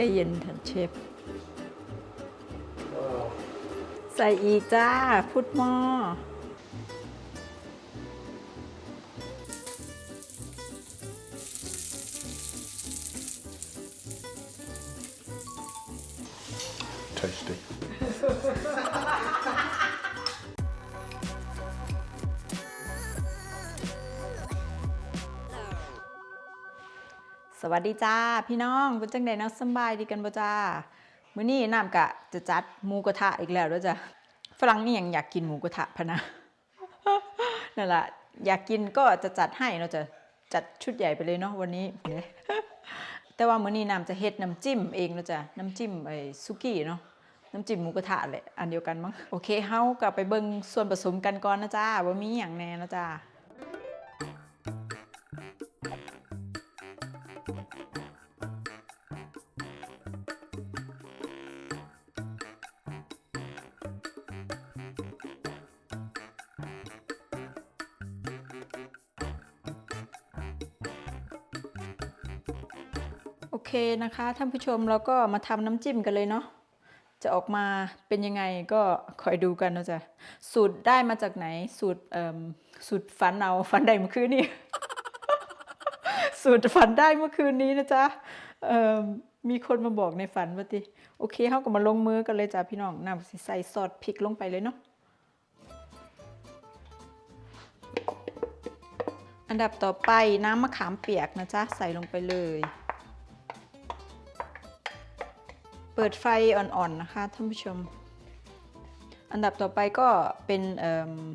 ใจเย็นท่านเชฟ ใส่อีจ้า พุดหม้อ สวัสดีจ้าพี่น้องเป็นจังไดนาะสบายดีกันบ่จ้ามื้อนี้น้ำกะจะจัดหมูกระทะอีกแล้วเด้วยจ้ะฝรั่งนี่ยังอยากกินหมูกระทะพะนะนั่นแหละอยากกินก็จะจัดให้เนาจะจัดชุดใหญ่ไปเลยเนาะวันนี้ แต่ว่ามื้อนี้น้ำจะเฮ็ดน้ำจิ้มเองเนาจะน้ำจิ้มไอ้ซุกี้เนาะน้ำจิ้มหมูกระทะแหละอันเดียวกันมั้งโอเคเฮาก็ไปเบิ่งส่วนผสมกันก่อนนะจ้าว่ามีหยังแน่นะจ้า นะคะท่านผู้ชมเราก็มาทำน้ำจิ้มกันเลยเนาะจะออกมาเป็นยังไงก็คอยดูกันนะจ๊ะสูตรได้มาจากไหนสูตรเอ่มสูตรฝันเอาฝันได้เมื่อคืนนี้สูตรฝันได้เมื่อคืนนี้นะจ๊ะเอิ่มมีคนมาบอกในฝันว่าติโอเคเขาก็มาลงมือกันเลยจ้ะพี่น้องนำใส่ซอสพริกลงไปเลยเนาะอันดับต่อไปน้ำมะขามเปียกนะจ๊ะใส่ลงไปเลย เปิดไฟอ่อนๆนะคะท่านผู้ชม อันดับต่อไปก็เป็นเ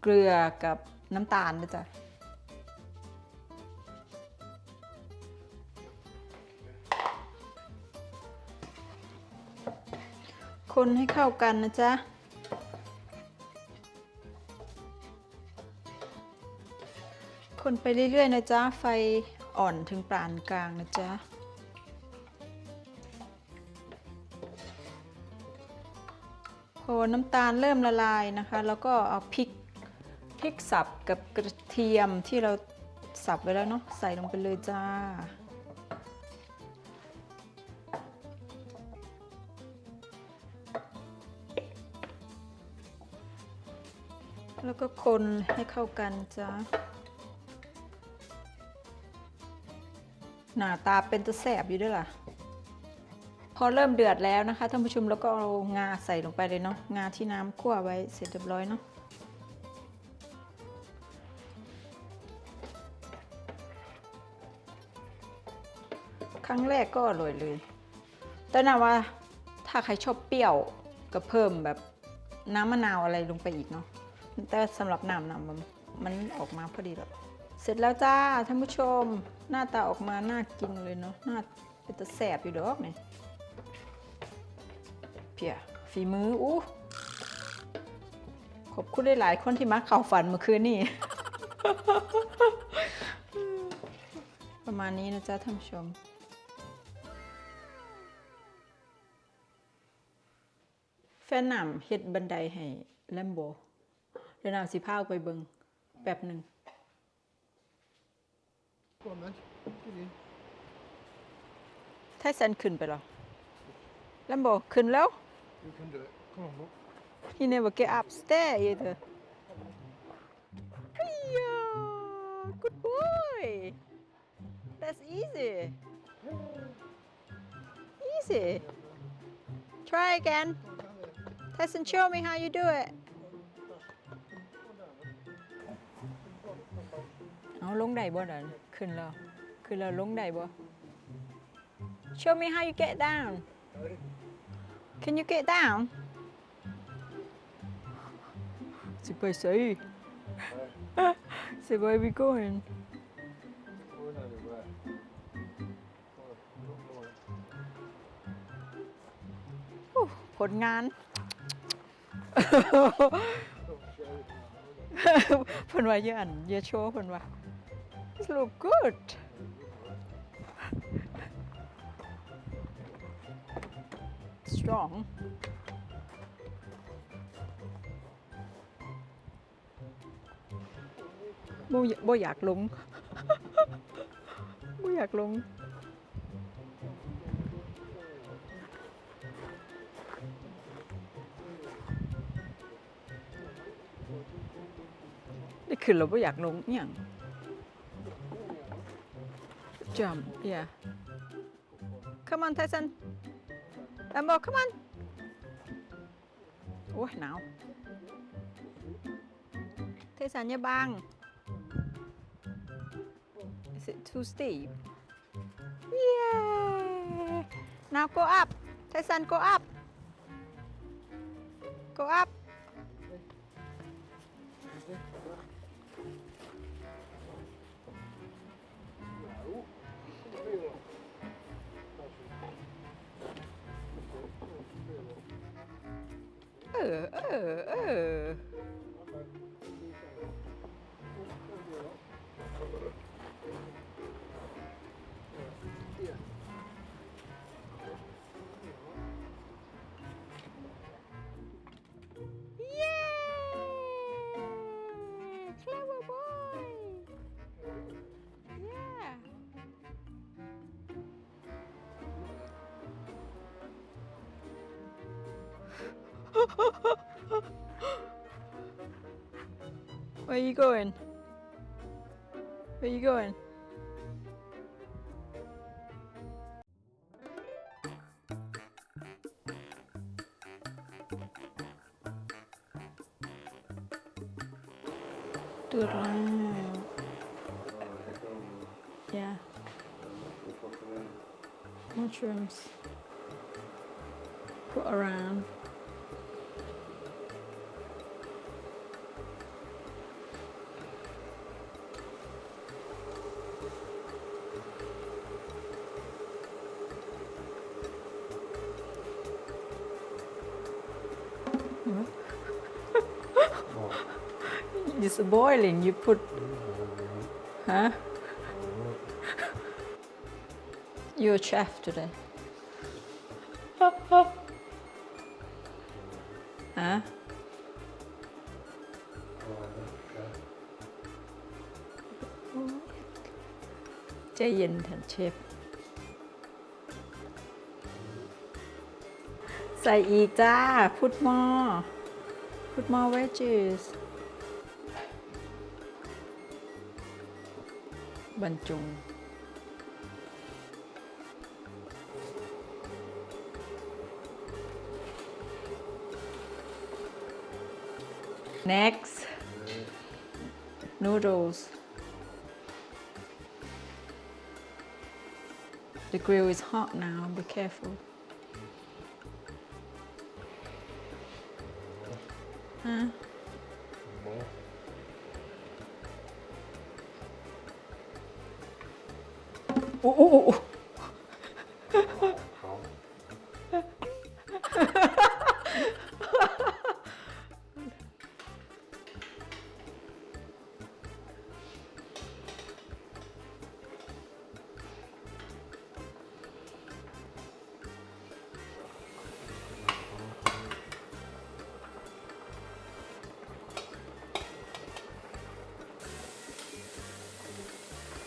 เกลือกับน้ำตาลนะจ๊ะคนให้เข้ากันนะจ๊ะคนไปเรื่อยๆนะจ๊ะไฟอ่อนถึงปานกลางนะจ๊ะ พอน้ำตาลเริ่มละลายนะคะ แล้วก็เอาพริกพริกสับกับกระเทียมที่เราสับไว้แล้วเนาะใส่ลงไปเลยจ้า แล้วก็คนให้เข้ากันจ้าหน้าตาเป็นตะแสบอยู่ด้วยล่ะ พอเริ่มเดือดแล้วนะคะท่านผู้ชมแล้วก็เอางาใส่ลงไปเลยเนาะงาที่น้ำคั่วไว้เสร็จเรียบร้อยเนาะครั้งแรกก็อร่อยเลย แต่น่าว่าถ้าใครชอบเปรี้ยวก็เพิ่มแบบน้ำมะนาวอะไรลงไปอีกเนาะแต่สำหรับน้ำน้ำมันมันออกมาพอดีแล้วเสร็จแล้วจ้าท่านผู้ชมหน้าตาออกมาน่ากินเลยเนาะน่าเป็นตะแสบอยู่ดอกเนี่ย เพียฝีมืออู้ขอบคุณหลายๆคนที่มาเข่าฝันเมื่อคืนนี่ ประมาณนี้นะจ๊ะท่านผู้ชมแฟนหนำเฮ็ดบันไดให้แลมโบเดี๋ยวนำสิพาออกไปเบิงแป๊บหนึ่ง Go on then. Get in. ไทสันขึ้นไปเหรอแลมโบขึ้นแล้ว You can do it. Come on, look. He never get upstairs either. Hiya! Good boy. That's easy. Easy. Try again. Tyson, show me how you do it. เอาลงได้บ่ดันขึ้นแล้ว ขึ้นแล้วลงได้บ่ Show me how you get down. Can you get down? สิไปใส่สิ where we going Going anywhere. Go on, look lower. อู้ผลงาน Don't show it. เพิ่นว่าเยอะอันเยอะโชว์เพิ่นว่า This look good strong. Bố, bố giặc lũng. bố giặc lũng. นี่คือเราไม่อยากลงอย่างจำ yeah come on Tyson Lambo come on โอ้ยหนาวเทสันอย่าบัง Is it too steep yeah now go up Tyson go up go up oh, oh. oh. Where are you going? Where are you going? Yeah. Mushrooms. Put around. It's boiling. You put, huh? You're a chef today. huh? Oh. ใจเย็นเถอะเชฟใส่อีกจ้าพุดหม้อพุดหม้อ wedges บรรจุง next noodles the grill is hot now be careful huh? 오오오.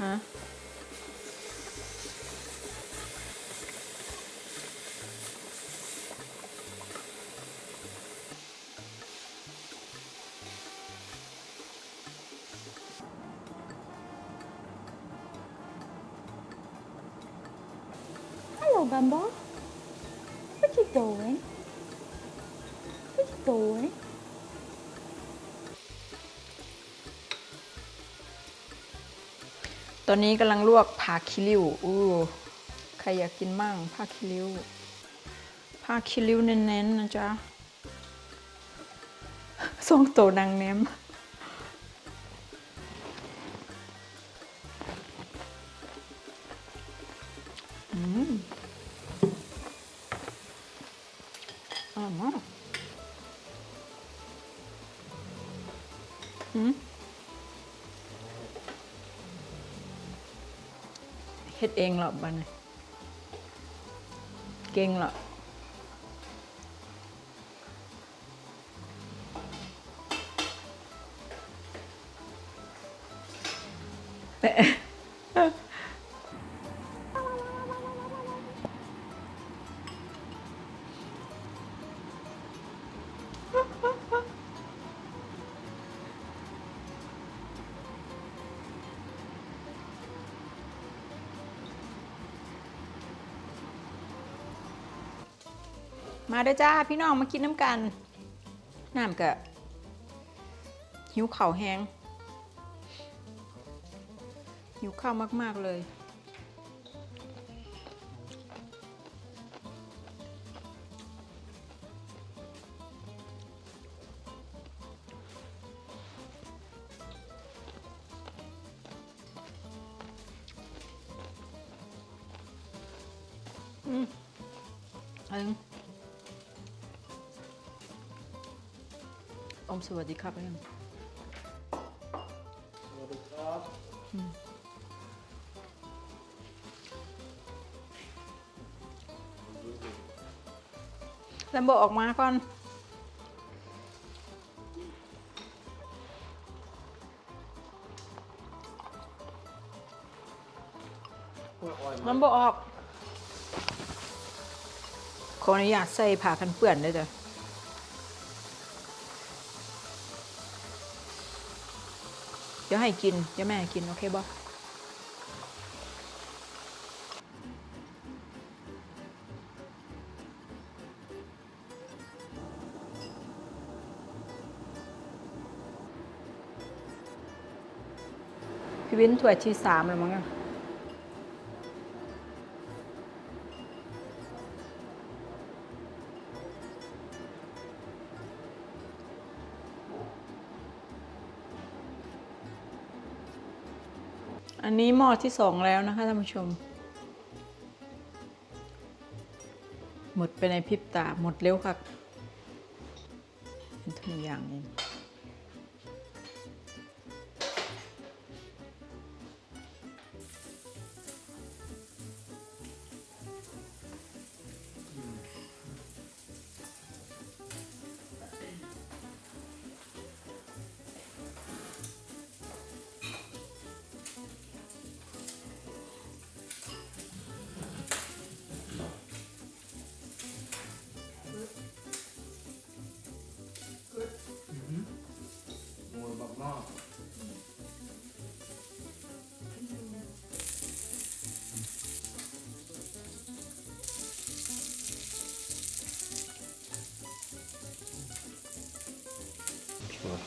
응. Bumble. What you doing? What you doing? ตอนนี้กำลังลวกผักคิริวอู้ใครอยากกินมั่งผักคิริวผักคิริวเน้นๆนะจ๊ะส่งโตนางเน้มอืม มากเฮ็ดเองหรอบ้านเก่งหรอแต่ มาเด้อจ้าพี่น้องมากินน้ำกัน น้ำกะหิวเข่าแห้งหิวข้าวมาก ๆ เลย อืมอิง มสวัสดีครับเอิงสวัสดีครับแลมโบออกมาก่อนโอ้ยอ่อยแลมากมโบออก ขออนุญาตใส่ผ้ากันเปื้อนด้วยจ้ะ เดี๋ยวให้กิน เดี๋ยวแม่ให้กิน โอเคบอพี่วินถั่วชีสามแล้วมั้งอะ นี้หม้อที่สองแล้วนะคะท่านผู้ชม หมดไปในพริบตาหมดเร็วค่ะเป็นทุกอย่างเอง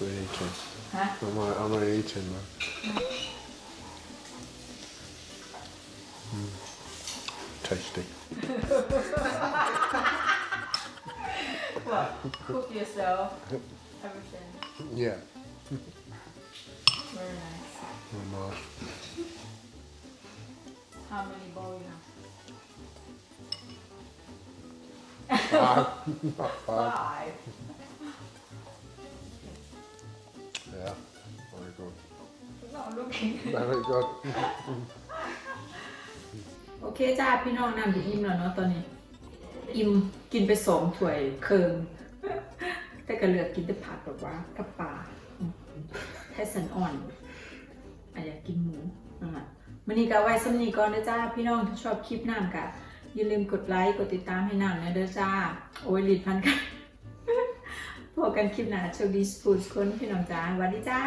I'm eating. রেখে আমার আমার রেখে না tasty. what? Cook yourself. Everything. Yeah. Very nice. Oh, Very nice. How many bowls you have? Five. Five. Yeah. Very good. Not looking. Very good. โอเคจ้าพี่น้องน้ำจะอิ่มแล้วเนาะตอนนี้ อิ่มกินไปสองถ้วยเคิงแต่ก็เหลือกกินแต่ผักแบบว่ากับปลาแค่สันอ่อนอะอยากกินหมูนั่นแหละวันนี้ก็เอาไว้สำนีก่อนนะจ้าพี่น้องถ้าชอบคลิปน้ำกะอย่าลืมกดไลค์กดติดตามให้น้ำนะเด้อจ้า โอ้ยลีดพันกัน พบกันคลิปหน้าโชคดีสปูดคนพี่น้องจ้าสวัสดีจ้า